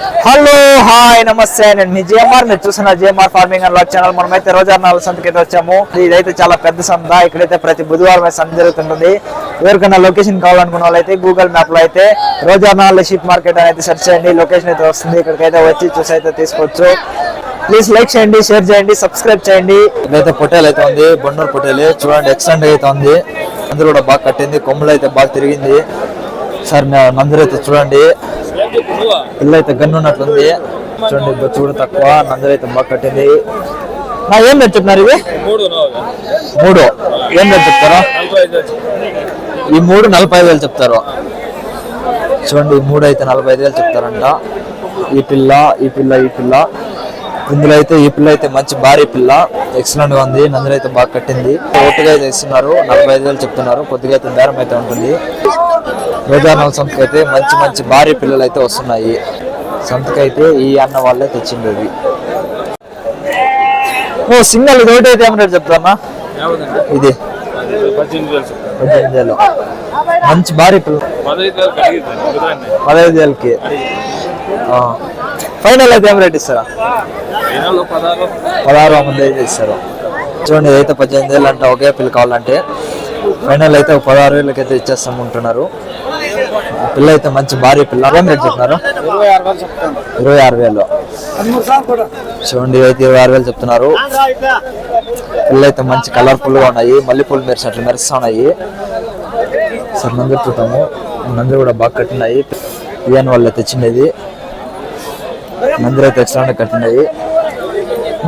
Hello hi నమస్తే నేను మీ JMR మీరు చూసిన జేఎంఆర్ ఫార్మింగ్ అండ్ లాక్ ఛానల్. మనమైతే రోజా నాలుగు సంతకైతే అయితే వచ్చాము. ఇదైతే చాలా పెద్ద సంత ఇక్కడైతే ప్రతి బుధవారం అయితే సంత జరుగుతుంటుంది. ఎవరికైనా లొకేషన్ కావాలనుకున్న వాళ్ళైతే గూగుల్ మ్యాప్లో అయితే రోజా నాలుగు షీప్ మార్కెట్ అనేది సెర్చ్ చేయండి. లొకేషన్ అయితే వస్తుంది. ఇక్కడికైతే వచ్చి చూసి అయితే తీసుకోవచ్చు. ప్లీజ్ లైక్ చేయండి షేర్ చేయండి సబ్స్క్రైబ్ చేయండి. ఇదైతే పొటేల్ అయితే ఉంది. బొండూర్ పొటేల్. చూడండి ఎక్స్టెండ్ అయితే ఉంది. అందరూ కూడా బాగా కట్టింది. కొమ్ములు అయితే బాగా తిరిగింది. సార్ నందరూ అయితే చూడండి. అయితే గన్ను ఉన్నట్లుంది చూడండి బొచ్చు కూడా తక్కువ నందరూ అయితే బాగా కట్టింది. నా ఏం రేట్ చెప్తున్నారు ఇవి? మూడు ఏం రేట్ చెప్తారు. ఈ మూడు నలభై వేలు చెప్తారు. చూడండి ఈ మూడు అయితే నలభై ఐదు వేలు చెప్తారంట. ఈ పిల్ల ఈ పిల్ల ఈ పిల్ల. ఇందులో అయితే ఈ పిల్ల అయితే మంచి భారీ పిల్ల. ఎక్సలెంట్గా ఉంది. నందులు అయితే బాగా కట్టింది. ఓటుగా అయితే ఇస్తున్నారు. నలభై ఐదు వేలు చెప్తున్నారు. కొద్దిగా అయితే బేరం అయితే ఉంటుంది. రోజానాల సంతకి అయితే మంచి మంచి భారీ పిల్లలు అయితే వస్తున్నాయి. సంతకైతే ఈ అన్న వాళ్ళే తెచ్చిండేది. ఓ సింగల్ ఇది ఒకటి అయితే ఏమన్నా చెప్తానా? ఇది. పద్దెనిమిది వేలు మంచి భారీ పిల్ల. పదహైదు వేలకి. ఫైనల్ అయితే ఏం రేట్ ఇస్తారా? పదహారు. మంది అయితే ఇస్తారు చూడండి ఇదైతే పద్దెనిమిది వేలు అంటే ఒకే పిల్ల కావాలంటే. ఫైనల్ అయితే ఒక పదహారు వేలకి అయితే ఇచ్చేస్తాం ఉంటున్నారు పిల్ల అయితే మంచి భారీ పిల్ల. ఏం రేట్ చెప్తున్నారు ఇరవై ఆరు వేలు. చూడండి అయితే ఇరవై ఆరు వేలు చెప్తున్నారు. పిల్ల అయితే మంచి కలర్ఫుల్గా ఉన్నాయి. మల్లెపూలు మెరిసినట్లు మెరుస్తా ఉన్నాయి. సార్ నందరు చూద్దాము. నందరు కూడా బాగా కట్టినాయి. ఇవన్నీ వాళ్ళు తెచ్చినది. నందరు అయితే ఎక్స్ట్రా కట్టినాయి.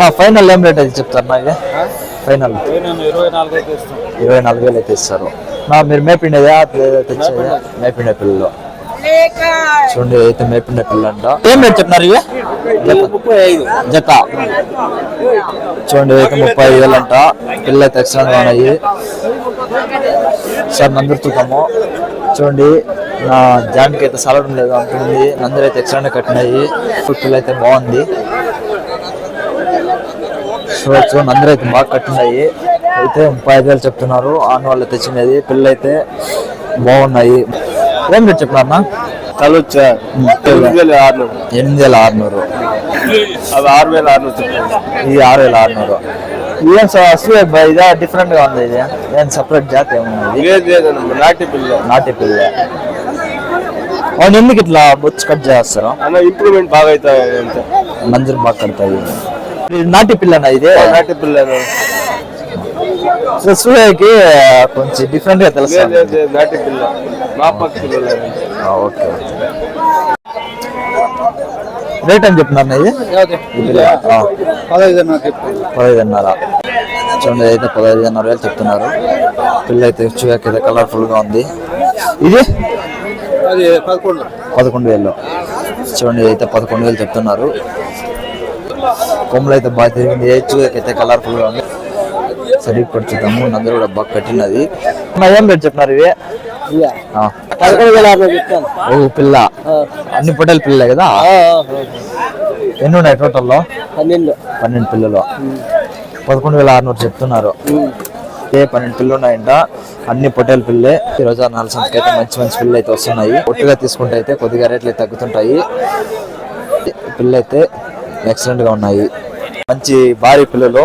మా ఫైనల్ ఏం రేట్ అయితే చెప్తారు నా ఇది ఫైనల్ ఇరవై నాలుగు వేలు అయితే ఇస్తారు. మీరు మేపిండేదా తెచ్చేదా మేపిండే పిల్లలు. చూడండి అయితే మేపిండే పిల్లలు అంట ఏం రేట్ చెప్తున్నారు ఇవి? జత. చూడండి అయితే ముప్పై ఐదు వేలు అంట పిల్లలు అయితే ఎక్స్ట్రా ఉన్నాయి. సార్ నందరు చూద్దాము చూడండి నా జాన్కి అయితే సలడం లేదు అంటుంది నందరు అయితే ఎక్స్ట్రానే కట్టినాయి. పిల్ల అయితే బాగుంది. చూడొచ్చు నందరు అయితే బాగా కట్టినాయి. అయితే ముప్పై ఐదు వేలు చెప్తున్నారు. ఆన్ వాళ్ళు తెచ్చినది పిల్ల అయితే బాగున్నాయి. ఏం రేట్ చెప్పినారన్నా కలొచ్చా ఎనిమిది వేలు ఆరు ఎనిమిది వేల ఆరునూరు. అవి ఆరు వేల ఆరు చెప్తాను ఇది ఆరు వేల ఆరునూరు. ఏం సార్ అసలు ఇదా డిఫరెంట్గా ఉంది ఇది? ఏం సపరేట్ జాతి లేదన్న నాటి పిల్ల. నాటి పిల్ల. అవును ఎందుకు ఇట్లా బొచ్చు కట్ చేస్తారు? అన్న ఇంప్రూవ్మెంట్ బాగా అవుతాయి మంజూరు బాగా కడతాయి. నాటి పిల్లనా ఇది? నాటి పిల్ల సో సూర్యకి కొంచెం డిఫరెంట్గా తెలుసు నాటి పిల్ల. మా. ఓకే. రేట్ అని చెప్తున్నా ఇది? పదహైదున్నర చూడండి అయితే పదహైదున్నర వేలు చెప్తున్నారు. పిల్ల అయితే చూడకి అయితే కలర్ఫుల్గా ఉంది. ఇది? పదకొండు. పదకొండు వేలు. చూడండి అయితే పదకొండు వేలు చెప్తున్నారు. కొమ్మలు అయితే బాగా తిరిగింది. చూడకి అయితే కలర్ఫుల్గా ఉంది. సరే ఇప్పుడు చూద్దాము నందరూ కూడా బాగా కట్టినది. నా ఏం రేట్ చెప్పినారు ఇవి? ఓ పిల్ల. అన్ని పొట్టేల పిల్లలే కదా? ఎన్ని ఉన్నాయి టోటల్లో? పన్నెండు. పన్నెండు పిల్లలు. పదకొండు వేల ఆరునూరు చెప్తున్నారు. ఏ పన్నెండు పిల్లలు ఉన్నాయంట? అన్ని పొట్టేల పిల్లలే. ఈ రోజు నాలుగు సంతకి అయితే మంచి మంచి పిల్లలు అయితే వస్తున్నాయి. ఒట్టుగా తీసుకుంటే అయితే కొద్దిగా రేట్లు అయితే తగ్గుతుంటాయి. పిల్లలు అయితే ఎక్సలెంట్గా ఉన్నాయి. మంచి భారీ పిల్లలు.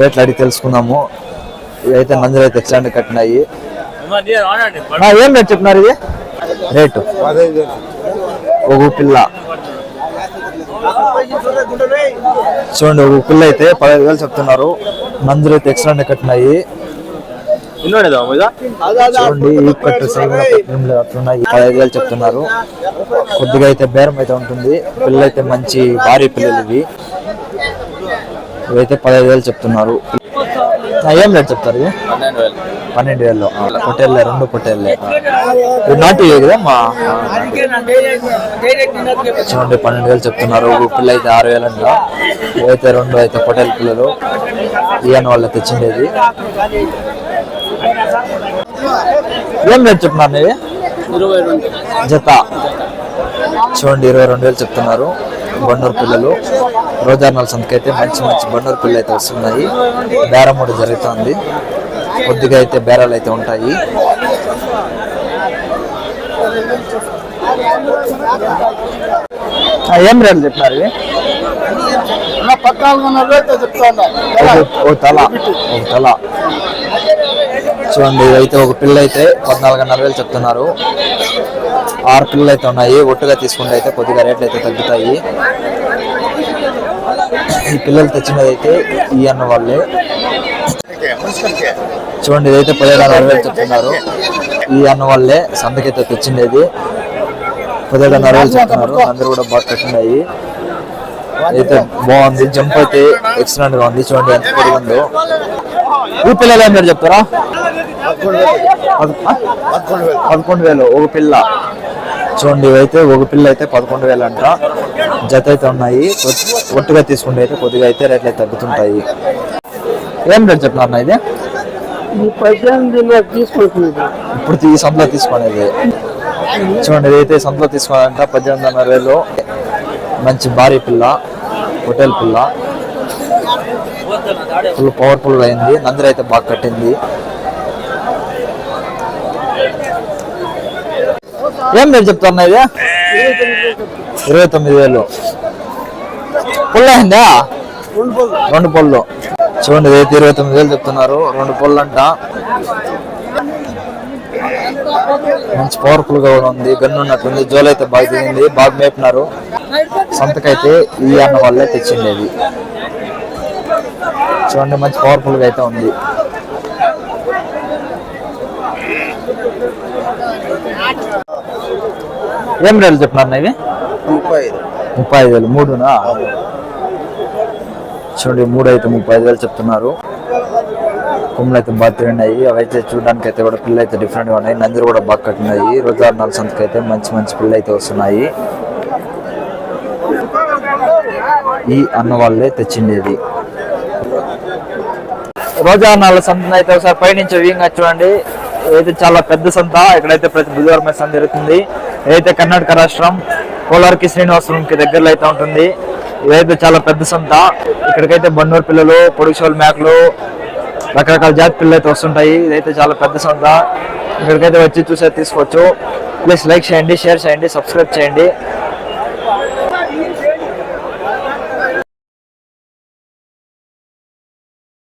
రేట్లు అడిగి తెలుసుకున్నాము ఇవైతే మందులు అయితే ఎట్లాంటి కట్టినాయి. ఏం రేట్ చెప్పినారు ఇది? రేటు. ఒగు పిల్ల. చూడండి ఒక పిల్ల అయితే పదహైదు వేలు చెప్తున్నారు. మందులు అయితే ఎక్సలెంట్ కట్టినాయి. చూడండి ఈ కట్టు అట్లున్నాయి. పదహైదు వేలు చెప్తున్నారు. కొద్దిగా అయితే బేరం అయితే ఉంటుంది. పిల్లలు అయితే మంచి భారీ పిల్లలు ఇవి. ఇవైతే పదహైదు వేలు చెప్తున్నారు. ఏం రేట్ చెప్తారు పన్నెండు వేలు. పొట్టేళ్ళే రెండు పొట్టేళ్ళే నాటి కదా మా చూడండి పన్నెండు వేలు చెప్తున్నారు. పిల్ల అయితే ఆరు వేలు అంట. ఇవైతే రెండు అయితే పొట్టేల పిల్లలు. ఈయన వాళ్ళు తెచ్చిండేది. ఏం రేట్ చెప్తున్నారు జత. చూడండి ఇరవై రెండు వేలు చెప్తున్నారు. బండూరు పిల్లలు. రోజార్నల సంతకైతే మంచి మంచి బండూరు పిల్లలు అయితే వస్తున్నాయి. బేరం కూడా జరుగుతుంది. కొద్దిగా అయితే బేరాలు అయితే ఉంటాయి. ఆ, ఏం రేట్లు చెప్పినారు ఇవి? ఒక తల. ఒక తల. చూడండి ఇదైతే ఒక పిల్ల అయితే పద్నాలుగున్నర వేలు చెప్తున్నారు. ఆరు పిల్లలు అయితే ఉన్నాయి. ఒట్టుగా తీసుకుంటే అయితే కొద్దిగా రేట్లు అయితే తగ్గుతాయి. ఈ పిల్లలు తెచ్చినది అయితే ఈ అన్న వాళ్ళే. చూడండి ఇదైతే పదిహేడున్నర వేలు చెప్తున్నారు. ఈ అన్న వాళ్ళే సంతకైతే తెచ్చిండేది. పదిహేడున్నర వేలు చెప్తున్నారు. అందరూ కూడా బాగా కట్టినాయి అయితే బాగుంది. జంప్ అయితే ఎక్సలెంట్గా ఉంది. చూడండి ఎంత పెరిగిందో ఈ పిల్లలు ఏం మీరు చెప్తారా? పదకొండు వేలు. ఒక పిల్ల. చూడండి ఇవైతే ఒక పిల్ల అయితే పదకొండు వేలు అంట జత అయితే ఉన్నాయి ఒట్టుగా తీసుకుంటే అయితే కొద్దిగా అయితే రేట్లు అయితే తగ్గుతుంటాయి. ఏం రేట్ చెప్తున్నారు అన్న ఇది? ఈ ఇప్పుడు ఈ సంతలో తీసుకునేది. చూడండి ఇదైతే సంతలో తీసుకోవాలంట వందల వేలు మంచి భారీ పిల్ల హోటల్ పిల్ల. ఫుల్ పవర్ఫుల్ అయింది. నందరైతే బాగా కట్టింది. ఏం రేటు చెప్తున్నా ఇది? ఇరవై తొమ్మిది వేలు. పుల్ల రెండు పళ్ళు చూడండి ఇదైతే ఇరవై తొమ్మిది వేలు చెప్తున్నారు. రెండు పళ్ళు అంట మంచి పవర్ఫుల్గా కూడా ఉంది. గన్ను ఉన్నట్టుంది. జోలు అయితే బాగా తిరిగింది బాగా మేపినారు. సంతకైతే ఈ అన్న వాళ్ళే తెచ్చిండేది. చూడండి మంచి పవర్ఫుల్గా అయితే ఉంది. ఏం రేట్లు చెప్పినారు ఇవి? ముప్పై ఐదు వేలు. మూడునా? చూడండి మూడు అయితే ముప్పై ఐదు వేలు చెప్తున్నారు. కొమ్ములు అయితే బాగా తిరిగినాయి అవైతే చూడడానికి అయితే కూడా పిల్లలు అయితే డిఫరెంట్గా ఉన్నాయి. నందిరు కూడా బాగా కట్టినాయి. రోజారు నాలుగు సంతకి అయితే మంచి మంచి పిల్లలు అయితే వస్తున్నాయి. ఈ అన్న వాళ్ళే తెచ్చిండేది. రోజా నాలుగు సంత అయితే ఒకసారి పైనుంచి వ్యూయింగ్ చూడండి. ఏదైతే చాలా పెద్ద సంత. ఇక్కడైతే ప్రతి బుధవారం అయితే సంత జరుగుతుంది. ఏదైతే కర్ణాటక రాష్ట్రం కోలార్కి శ్రీనివాసపురంకి దగ్గరలో అయితే ఉంటుంది ఇదైతే చాలా పెద్ద సంత. ఇక్కడికైతే బండూరు పిల్లలు పొడుగు మేకలు రకరకాల జాతి పిల్లలు అయితే వస్తుంటాయి. ఇదైతే చాలా పెద్ద సంత. ఇక్కడికైతే వచ్చి చూసే తీసుకోవచ్చు. ప్లీజ్ లైక్ చేయండి షేర్ చేయండి సబ్స్క్రైబ్ చేయండి.